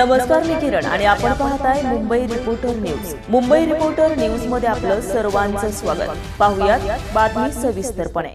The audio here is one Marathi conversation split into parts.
नमस्कार मी किरण. आणि आपण पाहताय Mumbai reporter news Mumbai reporter न्यूजमध्ये आपलं सर्वांचं स्वागत. पाहुयात बातमी सविस्तरपणे.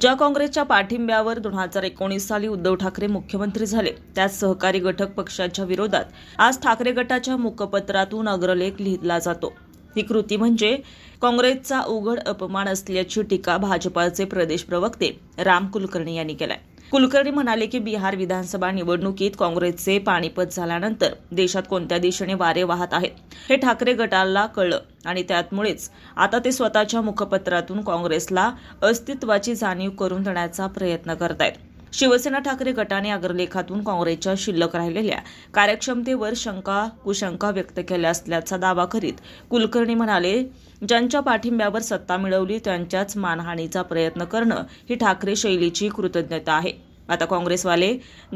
ज्या काँग्रेसच्या पाठिंब्यावर दोन हजार एकोणीस साली उद्धव ठाकरे मुख्यमंत्री झाले त्याच सहकारी घटक पक्षाच्या विरोधात आज ठाकरे गटाच्या मुखपत्रातून अग्रलेख लिहिला जातो. ही कृती म्हणजे काँग्रेसचा उघड अपमान असल्याची टीका भाजपाचे प्रदेश प्रवक्ते राम कुलकर्णी यांनी केलाय. कुलकर्णी म्हणाले की बिहार विधानसभा निवडणुकीत काँग्रेसचे पाणीपत झाल्यानंतर देशात कोणत्या दिशेने वारे वाहत आहेत हे ठाकरे गटाला कळलं आणि त्यामुळेच आता ते स्वतःच्या मुखपत्रातून काँग्रेसला अस्तित्वाची जाणीव करून देण्याचा प्रयत्न करत आहेत शिवसेना ठाकरे गटाने अग्रलेखातून काँग्रेसच्या शिल्लक राहिलेल्या कार्यक्षमतेवर शंका कुशंका व्यक्त केल्या असल्याचा दावा करीत कुलकर्णी म्हणाले ज्यांच्या पाठिंब्यावर सत्ता मिळवली त्यांच्याच मानहानीचा प्रयत्न करणं ही ठाकरे शैलीची कृतज्ञता आहे. आता काँग्रेसवाले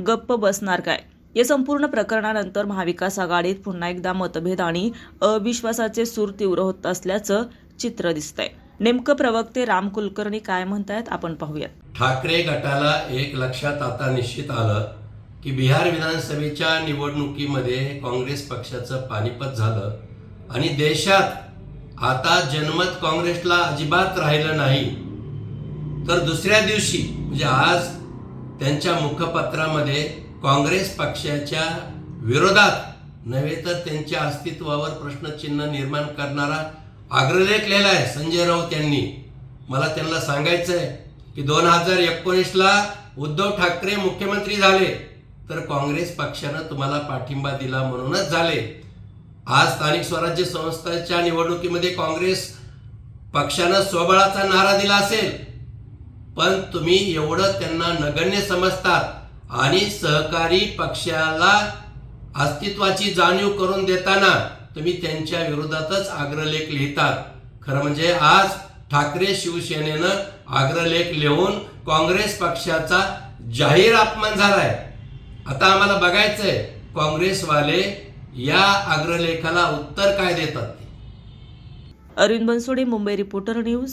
गप्प बसणार काय? या संपूर्ण प्रकरणानंतर महाविकास आघाडीत पुन्हा एकदा मतभेद आणि अविश्वासाचे सूर तीव्र होत असल्याचं चित्र दिसतंय. नेमकं प्रवक्ते राम कुलकर्णी काय म्हणतायत आपण पाहूयात. ठाकरे गटाला एक लक्षात आता निश्चित आलं की बिहार विधानसभेच्या निवडणुकीमध्ये काँग्रेस पक्षाचं पानिपत झालं आणि देशात आता जनमत काँग्रेसला अजिबात राहिलं नाही. तर दुसऱ्या दिवशी म्हणजे आज त्यांच्या मुखपत्रामध्ये काँग्रेस पक्षाच्या विरोधात नव्हे तर त्यांच्या अस्तित्वावर प्रश्नचिन्ह निर्माण करणारा अग्रलेख लिहिला आहे संजय राऊत यांनी. मला त्यांना सांगायचं आहे की दोन हजार एकोणीसला उद्धव ठाकरे मुख्यमंत्री झाले तर काँग्रेस पक्षानं तुम्हाला पाठिंबा दिला म्हणूनच झाले. आज स्थानिक स्वराज्य संस्थांच्या निवडणुकीमध्ये काँग्रेस पक्षानं स्वबळाचा नारा दिला असेल पण तुम्ही एवढं त्यांना नगण्य समजतात आणि सहकारी पक्षाला अस्तित्वाची जाणीव करून देताना तुम्ही त्यांच्या विरोधातच अग्रलेख लिहितात. खरं म्हणजे आज ठाकरे शिवसेनेनं आग्रलेख लिहून काँग्रेस पक्षाचा जाहीर अपमान झालाय. आता आम्हाला बघायचंय काँग्रेसवाले या आग्रलेखाला उत्तर काय देतात अरविंद बनसोडे मुंबई रिपोर्टर न्यूज.